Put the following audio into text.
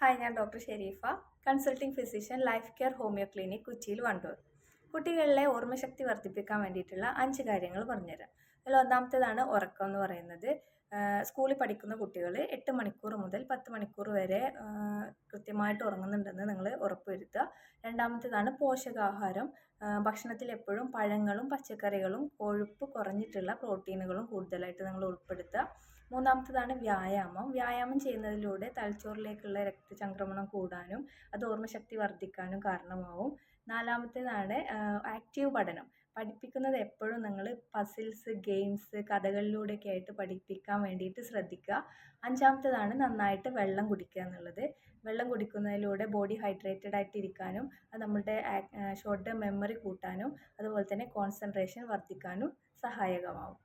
Hi ഞാൻ doctor Sherifa consulting physician life care homeo clinic കൊച്ചിയിൽ വണ്ടൂർ. കുട്ടികളിലെ ഓർമ്മശക്തി വർദ്ധിപ്പിക്കാൻ വേണ്ടിയിട്ടുള്ള അഞ്ച് കാര്യങ്ങൾ പറഞ്ഞുതരാം. അതിൽ ഒന്നാമത്തേതാണ് ഉറക്കം എന്ന് പറയുന്നത്. സ്കൂളിൽ പഠിക്കുന്ന കുട്ടികൾ എട്ട് മണിക്കൂർ മുതൽ പത്ത് മണിക്കൂർ വരെ കൃത്യമായിട്ട് ഉറങ്ങുന്നുണ്ടെന്ന് നിങ്ങൾ ഉറപ്പുവരുത്തുക. രണ്ടാമത്തേതാണ് പോഷകാഹാരം. ഭക്ഷണത്തിൽ എപ്പോഴും പഴങ്ങളും പച്ചക്കറികളും കൊഴുപ്പ് കുറഞ്ഞിട്ടുള്ള പ്രോട്ടീനുകളും കൂടുതലായിട്ട് നിങ്ങൾ ഉൾപ്പെടുത്തുക. മൂന്നാമത്തേതാണ് വ്യായാമം. വ്യായാമം ചെയ്യുന്നതിലൂടെ തലച്ചോറിലേക്കുള്ള രക്തചംക്രമണം കൂടാനും അത് ഓർമ്മശക്തി വർദ്ധിക്കാനും കാരണമാവും. നാലാമത്തേതാണ് ആക്റ്റീവ് പഠനം. പഠിപ്പിക്കുന്നത് എപ്പോഴും നിങ്ങൾ പസിൽസ് ഗെയിംസ് കഥകളിലൂടെയൊക്കെ ആയിട്ട് പഠിപ്പിക്കാൻ വേണ്ടിയിട്ട് ശ്രദ്ധിക്കുക. അഞ്ചാമത്തേതാണ് നന്നായിട്ട് വെള്ളം കുടിക്കുക എന്നുള്ളത്. വെള്ളം കുടിക്കുന്നതിലൂടെ ബോഡി ഹൈഡ്രേറ്റഡ് ആയിട്ട് ഇരിക്കാനും അത് നമ്മളുടെ ഷോർട്ട് ടേം മെമ്മറി കൂട്ടാനും അതുപോലെ തന്നെ കോൺസെൻട്രേഷൻ വർദ്ധിക്കാനും സഹായകമാവും.